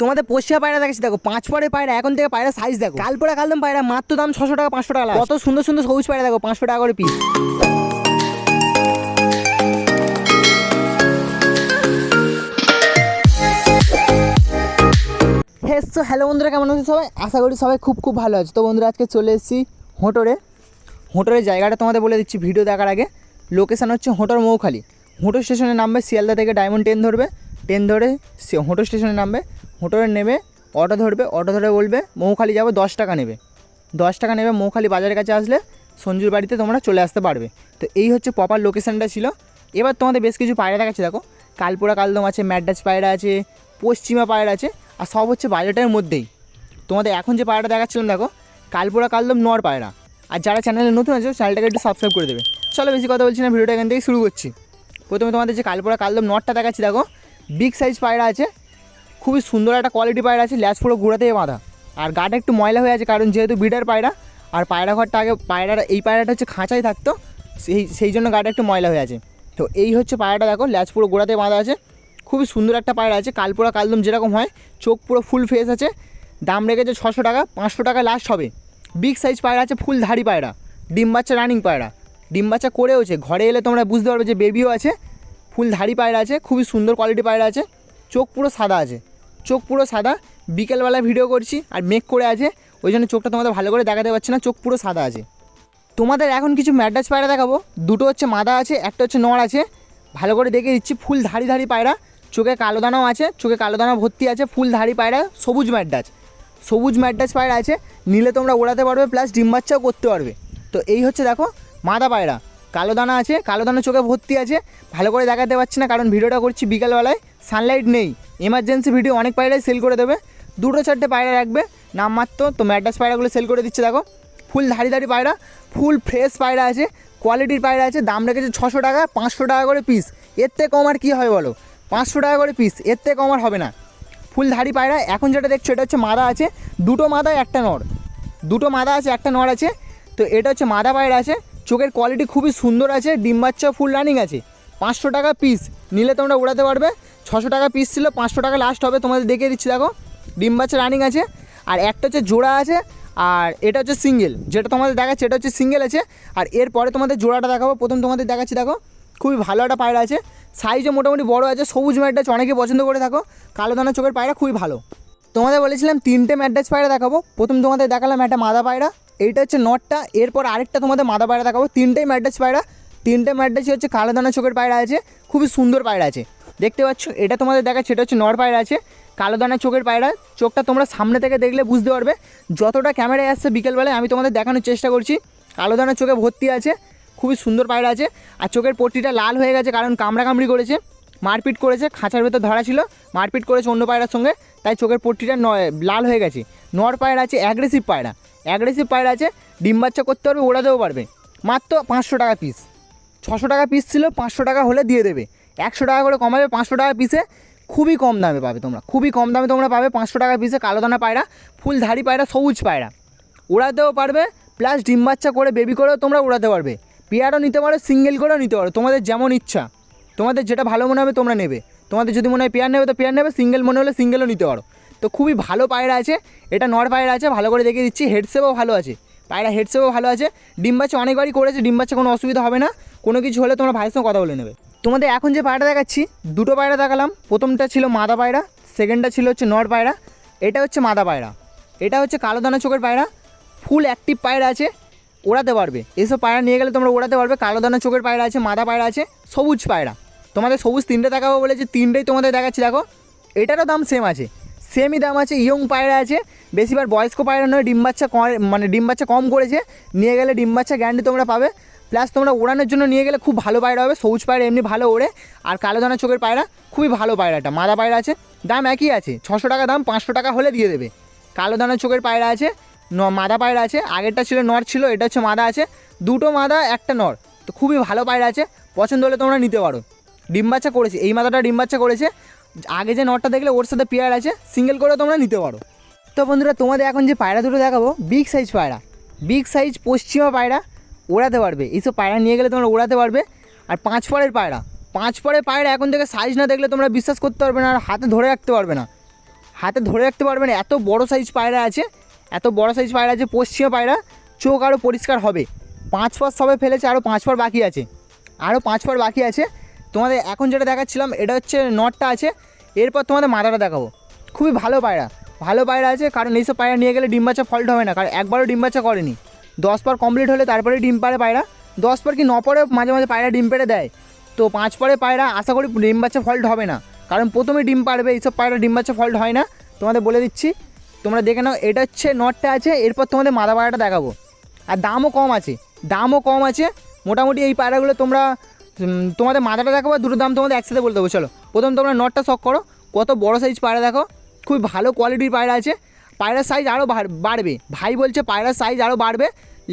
তোমাদের পশ্চিমা পায়রা দেখাচ্ছি দেখো পাঁচ পরের পায়রা এখন থেকে পায়রা সাইজ দেখো। কালপোড়া কালদম পায়রা মাত্র দাম ছশো টাকা পাঁচশো টাকা কত সুন্দর সুন্দর সবুজ পায়রা দেখো পাঁচশো টাকা করে পিস হেসো হ্যালো বন্ধুরা কেমন আছে সবাই? আশা করি সবাই খুব খুব ভালো আছে। তো বন্ধুরা আজকে চলে এসেছি হোটরে। হোটরের জায়গাটা তোমাদের বলে দিচ্ছি ভিডিও দেখার আগে। লোকেশান হচ্ছে হোটর মৌখালি। হোটো স্টেশনে নামবে শিয়ালদা থেকে ডায়মন্ড ট্রেন ধরবে। ট্রেন ধরে সে- হোটো স্টেশনে নামবে। হোটরে নেবে, অটো ধরবে, অটো ধরে বলবে, মৌখালি যাব, দশ টাকা নেবে। দশ টাকা নেবে, মৌখালি বাজারের কাছে আসলে সঞ্জুর বাড়িতে তোমরা চলে আসতে পারবে। তো এই হচ্ছে প্রপার লোকেশানটা ছিল। এবার তোমাদের বেশ কিছু পায়রা দেখাচ্ছে, দেখো। কালপোড়া কালদম আছে ম্যাডাস পায়রা আছে, পশ্চিমা পায়রা আছে, আর সব হচ্ছে বাজেটের মধ্যেই। তোমাদের এখন যে পায়রাটা দেখাচ্ছিলাম, দেখো কালপোড়া কালদম, নর পায়রা। আর যারা চ্যানেলে নতুন আছে চ্যানেলটাকে একটু সাবস্ক্রাইব করে দেবে। চলো বেশি কথা বলছি না, ভিডিওটা এখান থেকে শুরু করছি। প্রথমে তোমাদের যে কালপোড়া কালদম নটটা দেখাচ্ছি, দেখো। বিগ সাইজ পায়রা আছে খুবই সুন্দর একটা কোয়ালিটি পায়রা আছে ল্যাস পুরো থেকে বাঁধা। আর গাটা একটু ময়লা হয়ে আছে, কারণ যেহেতু বিডার পায়রা, আর পায়রা ঘরটা আগে পায়রাটা এই পায়রাটা হচ্ছে খাঁচাই থাকতো, সেই সেই জন্য গাটা একটু ময়লা হয়ে আছে। তো এই হচ্ছে পায়রাটা, দেখো ল্যাচ পুরো গোড়াতে বাঁধা আছে। খুবই সুন্দর একটা পায়রা আছে কালপোড়া কালদম যেরকম হয়, চোখ পুরো ফুল ফেস আছে। দাম রেখেছে ছশো টাকা, পাঁচশো টাকা লাস্ট হবে। বিগ সাইজ পায়রা আছে ফুল ধাড়ি পায়রা, ডিম বাচ্চা রানিং পায়রা। ডিম বাচ্চা করেওছে, ঘরে এলে তোমরা বুঝতে পারবে যে বেবিও আছে ফুল ধাড়ি পায়রা আছে, খুবই সুন্দর কোয়ালিটি পায়রা আছে, চোখ পুরো সাদা আছে। চোখ পুরো সাদা, বিকেলবেলা ভিডিও করছি আর মেক করে আছে, ওই জন্য চোখটা তোমাদের ভালো করে দেখাতে পারছি না, চোখ পুরো সাদা আছে। তোমাদের এখন কিছু ম্যাডাস পায়রা দেখাবো, দুটো হচ্ছে মাদা আছে, একটা হচ্ছে নড় আছে, ভালো করে দেখে দিচ্ছি, ফুল ধাড়ি ধাড়ি পায়রা, চোখে কালো দানাও আছে, চোখে কালো দানা ভর্তি আছে, ফুল ধাড়ি পায়রা, সবুজ ম্যাডাস সবুজ ম্যাডাস পায়রা আছে, নিলে তোমরা ওড়াতে পারবে প্লাস ডিম বাচ্চাও করতে পারবে। তো এই হচ্ছে দেখো, মাদা পায়রা। কালো দানা আছে, কালো দানা চোখে ভর্তি আছে, ভালো করে দেখাতে পারছি না, কারণ ভিডিওটা করছি বিকালবেলায় সানলাইট নেই এমার্জেন্সি ভিডিও অনেক পায়রাই সেল করে দেবে, দুটো চারটে পায়রা রাখবে নামমাত্র তো ম্যাডাস পায়রাগুলো সেল করে দিচ্ছে, দেখো ফুল ধাড়ি ধাড়ি পায়রা ফুল ফ্রেশ পায়রা আছে কোয়ালিটির পায়রা আছে, দাম রেখেছে ছশো টাকা, পাঁচশো টাকা করে পিস এর থেকে কম আর কী হবে বলো? পাঁচশো টাকা করে পিস এর থেকে কম আর হবে না। ফুল ধাড়ি পায়রা, এখন যেটা দেখছ, এটা হচ্ছে মাদা আছে, দুটো মাদা, একটা নড় দুটো মাদা আছে, একটা নড় আছে, তো এটা হচ্ছে মাদা পায়রা আছে চোখের কোয়ালিটি খুবই সুন্দর আছে, ডিম বাচ্চা ফুল রানিং আছে। পাঁচশো টাকা পিস নিলে তোমরা উড়াতে পারবে। ছশো টাকা পিস ছিল, পাঁচশো টাকা লাস্ট হবে, তোমাদের দেখিয়ে দিচ্ছি, দেখো। ডিম বাচ্চা রানিং আছে, আর একটা হচ্ছে জোড়া আছে, আর এটা হচ্ছে সিঙ্গেল যেটা তোমাদের দেখাচ্ছে, এটা হচ্ছে সিঙ্গেল আছে, আর এরপরে তোমাদের জোড়াটা দেখাবো, প্রথম তোমাদের দেখাচ্ছি, দেখো। খুবই ভালো একটা পায়রা আছে সাইজও মোটামুটি বড় আছে, সবুজ ম্যাডাচ অনেকে পছন্দ করে থাকো কালো দানা চোখের পায়রা খুবই ভালো। তোমাদের বলেছিলাম তিনটে ম্যাডাচ পায়রা দেখাবো, প্রথম তোমাদের দেখালাম একটা মাদা পায়রা এইটা হচ্ছে নটটা, এরপর আরেকটা তোমাদের মাদা পায়রা দেখাবো। তিনটেই ম্যাডাচ পায়রা, তিনটে ম্যাডাচই হচ্ছে কালো দানা চোখের পায়রা আছে, খুবই সুন্দর পায়রা আছে। দেখতে পাচ্ছ, এটা তোমাদের দেখা সেটা হচ্ছে নর পায়রা আছে কালো দানা চোখের পায়রা। চোখটা তোমরা সামনে থেকে দেখলে বুঝতে পারবে, যতটা ক্যামেরায় আসছে বিকেলবেলায়, আমি তোমাদের দেখানোর চেষ্টা করছি। কালো দানা চোখে ভর্তি আছে, খুবই সুন্দর পায়রা আছে, আর চোখের পট্টিটা লাল হয়ে গেছে কারণ কামড়া কামড়ি করেছে, মারপিট করেছে, খাঁচার ভেতর ধরা ছিল, মারপিট করেছে অন্য পায়রার সঙ্গে, তাই চোখের পট্টিটা ন- লাল হয়ে গেছে। নর পায়রা আছে অ্যাগ্রেসিভ পায়রা। অ্যাগ্রেসিভ পায়রা আছে, ডিম বাচ্চা করতে পারবে, ওড়াতেও পারবে। মাত্র পাঁচশো টাকা পিস ছশো টাকা পিস ছিল, পাঁচশো টাকা হলে দিয়ে দেবে। একশো টাকা করে কমাবে, পাঁচশো টাকা পিসে খুবই কম দামে পাবে তোমরা। খুবই কম দামে তোমরা পাবে পাঁচশো টাকা পিসে কালো দানা পায়রা, ফুল ধাড়ি পায়রা, সবুজ পায়রা। ওড়াতেও পারবে প্লাস ডিম বাচ্চা করে বেবি করেও তোমরা উড়াতে পারবে। পেয়ারও নিতে পারো সিঙ্গেল করেও নিতে পারো, তোমাদের যেমন ইচ্ছা। তোমাদের যেটা ভালো মনে হবে তোমরা নেবে। তোমাদের যদি মনে হয় পেয়ার নেবে, তো পেয়ার নেবে সিঙ্গেল মনে হলে সিঙ্গেলও নিতে পারো। তো খুবই ভালো পায়রা আছে। এটা নর পায়রা আছে, ভালো করে দেখিয়ে দিচ্ছি। হেডসেপও ভালো আছে। পায়রা হেডসেপও ভালো আছে। ডিম বাচ্চা অনেকবারই করেছে, ডিম বাচ্চা কোনো অসুবিধা হবে না। কোনো কিছু হলে তোমরা ভাইয়ের সঙ্গে কথা বলে নেবে। তোমাদের এখন যে পায়রা দেখাচ্ছি, দুটো পায়রা দেখালাম। প্রথমটা ছিল মাদা পায়রা সেকেন্ডটা ছিল হচ্ছে নর পায়রা। এটা হচ্ছে মাদা পায়রা। এটা হচ্ছে কালো দানা চোখের পায়রা। ফুল অ্যাক্টিভ পায়রা আছে। ওড়াতে পারবে। এসব পায়রা নিয়ে গেলে তোমরা ওড়াতে পারবে। কালো দানা চোখের পায়রা আছে, মাদা পায়রা আছে, সবুজ পায়রা। তোমাদের সবুজ তিনটে দেখাবো বলেছে তিনটেই তোমাদের দেখাচ্ছি। দেখো, এটারও দাম সেম আছে। সেমই দাম আছে, ইয়ং পায়রা আছে। বেশিবার বয়স্ক পায়রা নয়, ডিম বাচ্চা মানে ডিম বাচ্চা কম করেছে। নিয়ে গেলে ডিম বাচ্চা গ্যারান্টি তোমরা পাবে। প্লাস তোমরা ওড়ানোর জন্য নিয়ে গেলে খুব ভালো পায়রা হবে, সবুজ পায়রা এমনি ভালো ওড়ে। আর কালো দানা চোখের পায়রা, খুবই ভালো পায়রাটা, মাদা পায়রা আছে। দাম একই আছে, ছশো টাকা দাম, পাঁচশো টাকা হলে দিয়ে দেবে। কালো দানা চোখের পায়রা আছে, ন মাদা পায়রা আছে, আগেরটা ছিল নর ছিল, এটা হচ্ছে মাদা আছে। দুটো মাদা, একটা নর, তো খুবই ভালো পায়রা আছে, পছন্দ হলে তোমরা নিতে পারো। ডিম বাচ্চা করেছে, এই মাদাটা ডিম বাচ্চা করেছে আগে যে নটটা দেখলে ওর সাথে পেয়ার আছে সিঙ্গেল করে তোমরা নিতে পারো। তো বন্ধুরা, তোমাদের এখন যে পায়রা দুটো দেখাবো বিগ সাইজ পায়রা। বিগ সাইজ পশ্চিমা পায়রা, ওড়াতে পারবে। এইসব পায়রা নিয়ে গেলে তোমরা ওড়াতে পারবে। আর পাঁচ পরের পায়রা। পাঁচ পরের পায়রা এখন থেকে সাইজ না দেখলে তোমরা বিশ্বাস করতে পারবে না আর হাতে ধরে রাখতে পারবে না। হাতে ধরে রাখতে পারবে না, এত বড় সাইজ পায়রা আছে, এত বড় সাইজ পায়রা আছে, পশ্চিমা পায়রা, চোখ আরও পরিষ্কার হবে। পাঁচ পর সবে ফেলেছে আরও পাঁচ পর বাকি আছে। আরও পাঁচ পর বাকি আছে তোমাদের এখন যেটা দেখাচ্ছিলাম, এটা হচ্ছে নটটা আছে। এরপর তোমাদের মাথাটা দেখাবো। খুবই ভালো পায়রা। ভালো পায়রা আছে, কারণ এইসব পায়রা নিয়ে গেলে ডিম বাচ্চা ফল্ট হবে না, কারণ একবারও ডিম বাচ্চা করেনি। দশ পর কমপ্লিট হলে তারপরে ডিম পারে পায়রা। দশ পর কি ন পরে মাঝে মাঝে পায়রা ডিম পেড়ে দেয়। তো পাঁচ পরে পায়রা, আশা করি ডিম বাচ্চা ফল্ট হবে না। কারণ প্রথমে ডিম পারবে এইসব পায়রা ডিম বাচ্চা ফল্ট হয় না। তোমাদের বলে দিচ্ছি, তোমরা দেখে নাও, এটা হচ্ছে নটটা আছে, এরপর তোমাদের মাদা পায়রাটা দেখাবো। আর দামও কম আছে, দামও কম আছে। মোটামুটি এই পায়রাগুলো তোমরা তোমাদের মাথাটা আর দুটো দাম তোমাদের একসাথে বলতে দেবো, চলো। প্রথম তোমরা নটটা শখ করো, কত বড় সাইজ পায়রা দেখো খুবই ভালো কোয়ালিটির পায়রা আছে। পায়রার সাইজ আরও বাড়বে। ভাই বলছে পায়রার সাইজ আরও বাড়বে।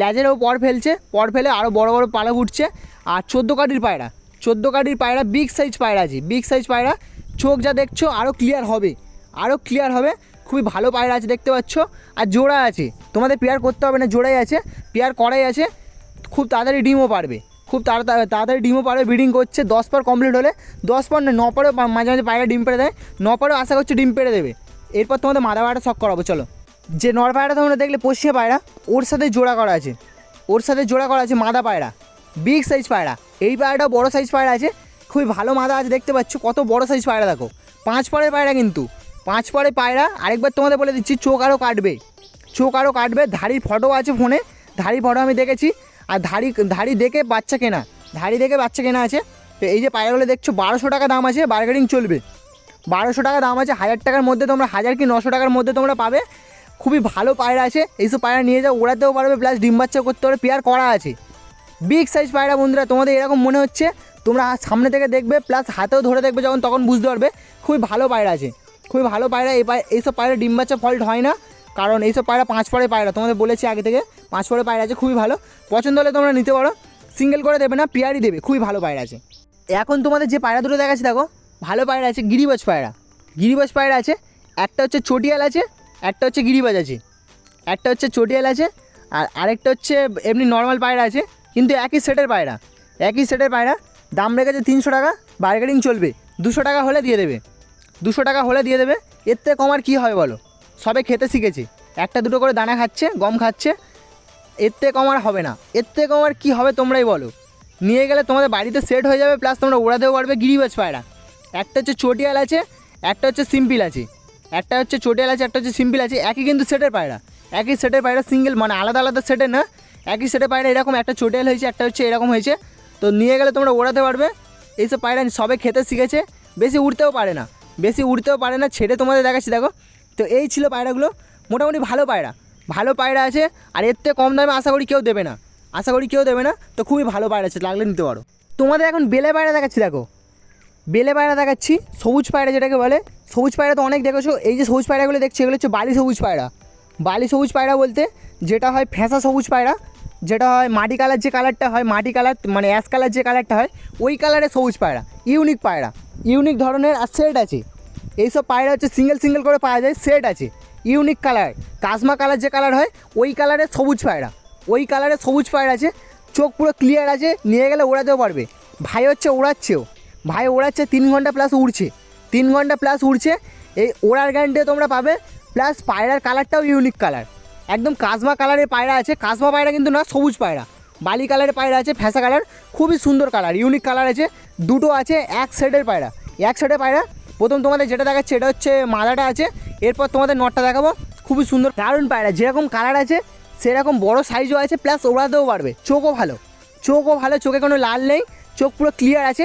ল্যাজেরও পর ফেলছে, পর ফেলে আরও বড় বড় পালা উঠছে আর চোদ্দ কাঠির পায়রা, চোদ্দ কাঠির পায়রা বিগ সাইজ পায়রা আছে বিগ সাইজ পায়রা। চোখ যা দেখছ আরও ক্লিয়ার হবে আরও ক্লিয়ার হবে। খুবই ভালো পায়রা আছে, দেখতে পাচ্ছ। আর জোড়া আছে, তোমাদের পেয়ার করতে হবে না, জোড়াই আছে পেয়ার করাই আছে। খুব তাড়াতাড়ি ডিমও পারবে। খুব তাড়াতাড়ি তাড়াতাড়ি ডিমও পারবে ব্রিডিং করছে, দশ পর কমপ্লিট হলে, দশ পর না পরেও মাঝে মাঝে পায়রা ডিম পেড়ে দেয়, ন পরেও আশা করছি ডিম পেড়ে দেবে। এরপর তোমাদের মাদা পায়রাটা শখ করাবো, চলো। যে নর পায়রা তোমরা দেখলে পশ্চিমে পায়রা, ওর সাথে জোড়া করা আছে। ওর সাথে জোড়া করা আছে মাদা পায়রা বিগ সাইজ পায়রা। এই পায়রাটাও বড় সাইজ পায়রা আছে, খুবই ভালো মাদা আছে, দেখতে পাচ্ছ, কত বড় সাইজ পায়রা, দেখো। পাঁচ পরের পায়রা কিন্তু। পাঁচ পরের পায়রা, আরেকবার তোমাদের বলে দিচ্ছি, চোখ আরও কাটবে। চোখ আরও কাটবে, ধাড়ির ফটো আছে ফোনে ধাড়ি ফটো আমি দেখেছি। আর ধাড়ি ধাড়ি দেখে বাচ্চা কেনা। ধাড়ি দেখে বাচ্চা কেনা আছে। তো এই যে পায়রাগুলো দেখছ, বারোশো টাকা দাম আছে বার্গেনিং চলবে। বারোশো টাকা দাম আছে, হাজার টাকার মধ্যে তোমরা, হাজার কি নশো টাকার মধ্যে তোমরা পাবে। খুবই ভালো পায়রা আছে, এইসব পায়রা নিয়ে যাও, ওড়াতেও পারবে প্লাস ডিম বাচ্চা করতে পারবে, পেয়ার করা আছে। বিগ সাইজ পায়রা বন্ধুরা, তোমাদের এরকম মনে হচ্ছে, তোমরা সামনে থেকে দেখবে প্লাস হাতেও ধরে দেখবে যখন, তখন বুঝতে পারবে। খুবই ভালো পায়রা আছে, খুবই ভালো পায়রা এই পায়, এইসব পায়রা ডিম বাচ্চা ফল্ট হয় না। কারণ এইসব পায়রা পাঁচ পরে পায়রা, তোমাদের বলেছি আগে থেকে, পাঁচ পরে পায়রা আছে, খুবই ভালো। পছন্দ হলে তোমরা নিতে পারো। সিঙ্গেল করে দেবে না, পেয়ারই দেবে, খুবই ভালো পায়রা আছে। এখন তোমাদের যে পায়রা দুটো দেখাচ্ছি, দেখো, ভালো পায়রা আছে, গিরিবাজ পায়রা। গিরিবাজ পায়রা আছে, একটা হচ্ছে চটিয়াল আছে, একটা হচ্ছে গিরিবাজ আছে। একটা হচ্ছে চটিয়াল আছে, আর আরেকটা হচ্ছে এমনি নর্মাল পায়রা আছে, কিন্তু একই সেটের পায়রা। একই সেটের পায়রা, দাম রেখেছে তিনশো টাকা বার্গেনিং চলবে। দুশো টাকা হলে দিয়ে দেবে। দুশো টাকা হলে দিয়ে দেবে, এর থেকে কম আর কী হবে বলো? সবে খেতে শিখেছে। একটা দুটো করে দানা খাচ্ছে, গম খাচ্ছে, এর থেকে কম আর হবে না। এর থেকে কম আর কী হবে তোমরাই বলো। নিয়ে গেলে তোমাদের বাড়িতে সেট হয়ে যাবে প্লাস তোমরা ওড়াতেও পারবে গিরিবাজ পায়রা। একটা হচ্ছে চটিয়াল আছে, একটা হচ্ছে সিম্পল আছে। একটা হচ্ছে চটিয়াল আছে, একটা হচ্ছে সিম্পল আছে, একই কিন্তু সেটের পায়রা। একই সেটের পায়রা সিঙ্গেল মানে আলাদা আলাদা সেটের না। একই সেটের পায়রা এরকম, একটা চটিয়াল হয়েছে, একটা হচ্ছে এরকম হয়েছে। তো নিয়ে গেলে তোমরা ওড়াতে পারবে। এইসব পায়রা সবে খেতে শিখেছে, বেশি উড়তেও পারে না। বেশি উড়তেও পারে না, ছেড়ে তোমাদের দেখাচ্ছি, দেখো। তো এই ছিল পায়রাগুলো। মোটামুটি ভালো পায়রা। ভালো পায়রা আছে, আর এর থেকে কম দামে আশা করি কেউ দেবে না। আশা করি কেউ দেবে না, তো খুবই ভালো পায়রা আছে, লাগলে নিতে পারো। তোমাদের এখন বেলে পায়রা দেখাচ্ছি, দেখো। বেলে পায়রা দেখাচ্ছি, সবুজ পায়রা যেটাকে বলে। সবুজ পায়রা তো অনেক দেখেছ, এই যে সবুজ পায়রাগুলো দেখছি, এগুলো হচ্ছে বালি সবুজ পায়রা। বালি সবুজ পায়রা বলতে যেটা হয় ফ্যাঁসা সবুজ পায়রা, যেটা হয় মাটি কালার যে কালারটা হয়, মাটি কালার মানে অ্যাশ কালার যে কালারটা হয়, ওই কালারের সবুজ পায়রা, ইউনিক পায়রা, ইউনিক ধরনের আর সেট আছে। এইসব পায়রা হচ্ছে সিঙ্গেল সিঙ্গেল করে পাওয়া যায় সেট আছে ইউনিক কালার কাজমা কালার যে কালার হয়, ওই কালারের সবুজ পায়রা। ওই কালারের সবুজ পায়রা আছে, চোখ পুরো ক্লিয়ার আছে, নিয়ে গেলে ওড়াতেও পারবে। ভাই হচ্ছে ওড়াচ্ছেও। ভাই ওড়াচ্ছে তিন ঘণ্টা প্লাস উড়ছে। তিন ঘণ্টা প্লাস উড়ছে, এই ওড়ার গ্যারান্টিও তোমরা পাবে প্লাস পায়রার কালারটাও ইউনিক কালার একদম কাজমা কালারের পায়রা আছে কাজমা পায়রা কিন্তু না সবুজ পায়রা। বালি কালারের পায়রা আছে ফ্যাসা কালার খুবই সুন্দর কালার ইউনিক কালার আছে, দুটো আছে, এক সেটের পায়রা। এক সেটের পায়রা প্রথম তোমাদের যেটা দেখাচ্ছে এটা হচ্ছে মাদাটা আছে। এরপর তোমাদের নটটা দেখাবো। খুবই সুন্দর। দারুণ পায়রা। যেরকম কালার আছে, সেরকম বড় সাইজও আছে প্লাস ওড়াতেও পারবে। চোখও ভালো। চোখও ভালো, চোখে কোনো লাল নেই। চোখ পুরো ক্লিয়ার আছে।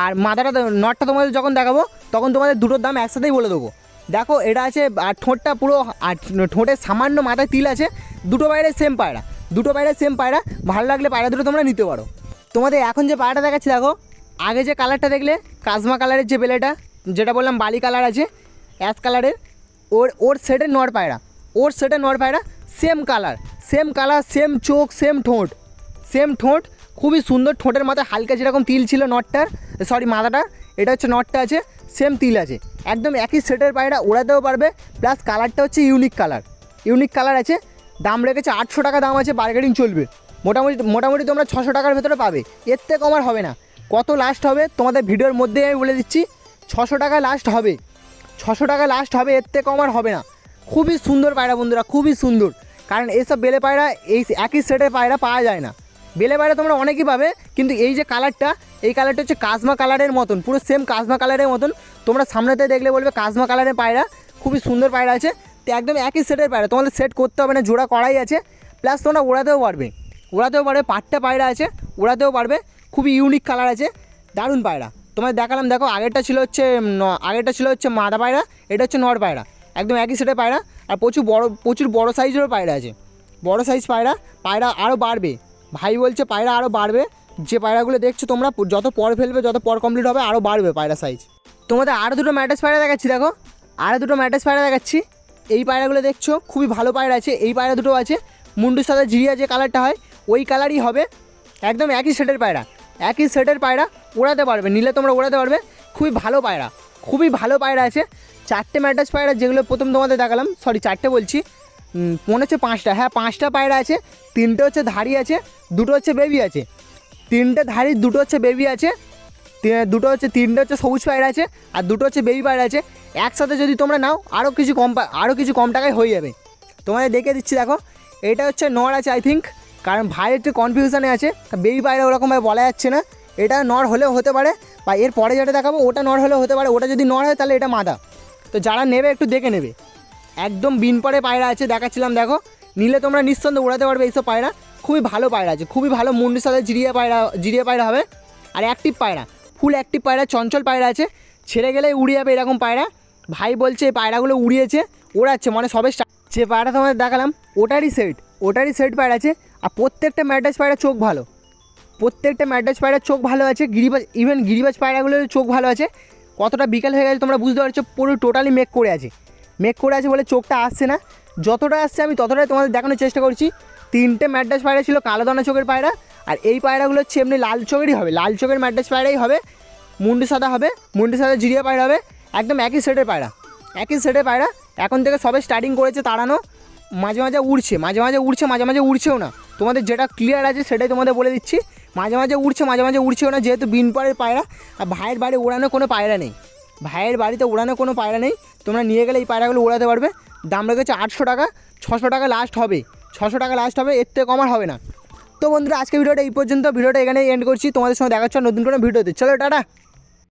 আর মাথাটা নটটা তোমাদের যখন দেখাবো, তখন তোমাদের দুটোর দাম একসাথেই বলে দেবো। দেখো, এটা আছে, আর ঠোঁটটা পুরো আর ঠোঁটের সামান্য মাথায় তিল আছে। দুটো বাইরে সেম পায়রা। দুটো বাইরে সেম পায়রা। ভালো লাগলে পায়রা দুটো তোমরা নিতে পারো। তোমাদের এখন যে পায়রাটা দেখাচ্ছি, দেখো, আগে যে কালারটা দেখলে কাজমা কালারের যে বেলেটা যেটা বললাম বালি কালার আছে অ্যাশ কালারের ওর ওর সেটের নর পায়রা, ওর সেটের নর পায়রা same colour same colour same চোখ সেম ঠোঁট সেম ঠোঁট, খুবই সুন্দর ঠোঁটের মাথায় হালকা যেরকম তিল ছিল নটটার সরি মাথাটা, এটা হচ্ছে নটটা আছে সেম তিল আছে, একদম একই সেটের পায়রা ওড়াতেও পারবে প্লাস কালারটা হচ্ছে ইউনিক কালার ইউনিক কালার আছে, দাম রেখেছে আটশো টাকা, দাম আছে বার্গেনিং চলবে, মোটামুটি মোটামুটি তোমরা ছশো টাকার ভেতরে পাবে, এর থেকে কম আর হবে না, কত লাস্ট হবে তোমাদের ভিডিওর মধ্যেই আমি বলে দিচ্ছি ছশো টাকা লাস্ট হবে। ছশো টাকা লাস্ট হবে, এর থেকে কম আর হবে না। খুবই সুন্দর পায়রা বন্ধুরা, খুবই সুন্দর। কারণ এইসব বেলে পায়রা, এই একই সেটের পায়রা পাওয়া যায় না। বেলে পায়রা তোমরা অনেকই পাবে, কিন্তু এই যে কালারটা এই কালারটা হচ্ছে কাজমা কালারের মতন, পুরো সেম কাজমা কালারের মতন। তোমরা সামনেতে দেখলে বলবে কাজমা কালারের পায়রা, খুবই সুন্দর পায়রা আছে। তো একদম একই সেটের পায়রা, তোমাদের সেট করতে হবে না, জোড়া করাই আছে। প্লাস তোমরা ওড়াতেও পারবে। ওড়াতেও পারবে পাট্টা পায়রা আছে, ওড়াতেও পারবে। খুবই ইউনিক কালার আছে, দারুণ পায়রা। তোমায় দেখালাম, দেখো, আগেরটা ছিল হচ্ছে আগেরটা ছিল হচ্ছে মাদা পায়রা, এটা হচ্ছে নর পায়রা, একদম একই সেটের পায়রা, আর প্রচুর বড় প্রচুর বড় সাইজেরও পায়রা আছে। বড় সাইজ পায়রা পায়রা আরও বাড়বে। ভাই বলছে পায়রা আরও বাড়বে, যে পায়রাগুলো দেখছ তোমরা, যত পর ফেলবে, যত পর কমপ্লিট হবে, আরও বাড়বে পায়রা সাইজ তোমাদের আরও দুটো ম্যাটাস পায়রা দেখাচ্ছি, দেখো। আরও দুটো ম্যাটাস পায়রা দেখাচ্ছি। এই পায়রাগুলো দেখছ, খুবই ভালো পায়রা আছে, এই পায়রা দুটো আছে। মুন্ডুর সাথে জিরিয়া যে কালারটা হয়, ওই কালারই হবে, একদম একই সেটের পায়রা। একই সেটের পায়রা ওড়াতে পারবে, নিলে তোমরা ওড়াতে পারবে। খুবই ভালো পায়রা, খুবই ভালো পায়রা আছে। চারটে ম্যাটাস পায়রা যেগুলো প্রথম তোমাদের দেখালাম সরি চারটে বলছি। মনে হচ্ছে পাঁচটা হ্যাঁ পাঁচটা পায়রা আছে। তিনটে হচ্ছে ধাড়ি আছে, দুটো হচ্ছে বেবি আছে। তিনটে ধাড়ি, দুটো হচ্ছে বেবি আছে। দুটো হচ্ছে, তিনটে হচ্ছে সবুজ পায়রা আছে, আর দুটো হচ্ছে বেবি পায়রা আছে। একসাথে যদি তোমরা নাও আরও কিছু কম আরও কিছু কম টাকায় হয়ে যাবে। তোমাদের দেখে দিচ্ছি, দেখো। এটা হচ্ছে নর আছে আই থিঙ্ক কারণ ভাই একটু কনফিউশনে আছে বেবি পায়রা ওরকমভাবে বলা যাচ্ছে না। এটা নর হলেও হতে পারে, বা এর পরে যেটা দেখাবো, ওটা নর হলেও হতে পারে, ওটা যদি নর হয় তাহলে এটা মাদা। তো যারা নেবে একটু দেখে নেবে। একদম বিন পরে পায়রা আছে, দেখাচ্ছিলাম দেখো। নিলে তোমরা নিঃসন্দেহে উড়াতে পারবে এইসব পায়রা। খুবই ভালো পায়রা আছে, খুবই ভালো মুন্ডির সাথে জিরিয়া পায়রা জিরিয়া পায়রা হবে। আর অ্যাক্টিভ পায়রা ফুল অ্যাক্টিভ পায়রা, চঞ্চল পায়রা আছে। ছেড়ে গেলে উড়ে যাবে এরকম পায়রা। ভাই বলছে এই পায়রাগুলো উড়িয়েছে, ওড়াচ্ছে মানে সবে যে পায়রা তোমাদের দেখালাম, ওটারই সেট ওটারই সেট পায়রা আছে। আর প্রত্যেকটা ম্যাটাস পায়রা চোখ ভালো। প্রত্যেকটা ম্যাড্রাস পায়রার চোখ ভালো আছে, গিরিবাজ ইভেন গিরিবাজ পায়রাগুলোর চোখ ভালো আছে। কতটা বিকাল হয়ে গেছে তোমরা বুঝতে পারছ, পুরো টোটালি মেক করে আছে। মেক করে আছে বলে চোখটা আসছে না। যতটা আসছে আমি ততটাই তোমাদের দেখানোর চেষ্টা করছি। তিনটে ম্যাড্রাস পায়রা ছিল কালো দানা চোখের পায়রা, আর এই পায়রাগুলো হচ্ছে এমনি লাল চোখেরই হবে। লাল চোখের ম্যাড্রাস পায়রাই হবে, মুন্ডি সাদা হবে, মুন্ডি সাদা জিরিয়া পায়রা হবে, একদম একই সেটের পায়রা। একই সেটের পায়রা, এখন থেকে সবে স্টার্টিং করেছে তাড়ানো। মাঝে মাঝে উড়ছে, মাঝে মাঝে উড়ছে, মাঝে মাঝে উড়ছেও না। তোমাদের যেটা ক্লিয়ার আছে সেটাই তোমাদের বলে দিচ্ছি। মাঝে মাঝে উড়ছে, মাঝে মাঝে উড়ছেও না, যেহেতু বিন পরের পায়রা, আর ভাইয়ের বাড়ি ওড়ানো কোনো পায়রা নেই। ভাইয়ের বাড়িতে ওড়ানো কোনো পায়রা নেই, তোমরা নিয়ে গেলে এই পায়রাগুলো ওড়াতে পারবে। দাম রেখেছে আটশো টাকা, ছশো টাকা লাস্ট হবে। ছশো টাকা লাস্ট হবে, এর থেকে কমার হবে না। তো বন্ধুরা আজকে ভিডিওটা এই পর্যন্ত। ভিডিওটা এখানে এন্ড করছি। তোমাদের সঙ্গে দেখাচ্ছ নতুন কোনো ভিডিওতে। চলো, টাটা!